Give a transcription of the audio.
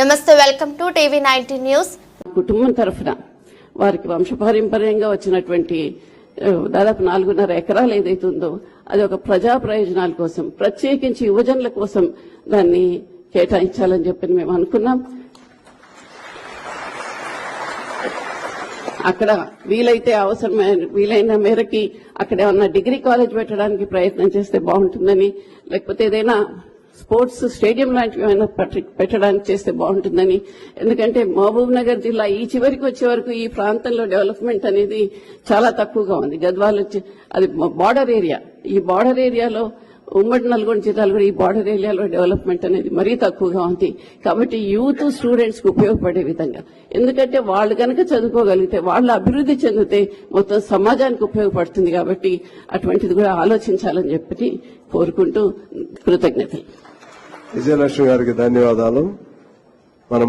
నమస్తే welcome to TV nineteen news. కుటుంబం తరఫున వారికి వంశపారంపర్యంగా వచ్చినటువంటి దాదాపు నాలుగున్నర ఎకరాలు ఏదైతే ఉందో అది ఒక ప్రజా ప్రయోజనాల కోసం ప్రత్యేకించి యువజనుల కోసం దాన్ని కేటాయించాలని చెప్పి మేము అనుకున్నాం. అక్కడ వీలైతే అవసరమైన వీలైన మేరకి అక్కడ ఏమన్నా డిగ్రీ కాలేజ్ పెట్టడానికి ప్రయత్నం చేస్తే బాగుంటుందని లేకపోతే ఏదైనా స్పోర్ట్స్ స్టేడియం లాంటివి ఏమైనా పెట్టడానికి చేస్తే బాగుంటుందని. ఎందుకంటే మహబూబ్ నగర్ జిల్లా ఈ చివరికి వచ్చే వరకు ఈ ప్రాంతంలో డెవలప్మెంట్ అనేది చాలా తక్కువగా ఉంది. గద్వాల్ అది బార్డర్ ఏరియా. ఈ బార్డర్ ఏరియాలో ఉమ్మడి నల్గొండ జిల్లాలో కూడా ఈ బార్డర్ ఏరియాలో డెవలప్మెంట్ అనేది మరీ తక్కువగా ఉంది. కాబట్టి యూత్ స్టూడెంట్స్కు ఉపయోగపడే విధంగా. ఎందుకంటే వాళ్ళు కనుక చదువుకోగలిగితే వాళ్ళు అభివృద్ధి చెందితే మొత్తం సమాజానికి ఉపయోగపడుతుంది కాబట్టి అటువంటిది కూడా ఆలోచించాలని చెప్పి కోరుకుంటూ కృతజ్ఞతలు. విజయలక్ష్మి గారికి ధన్యవాదాలు. మన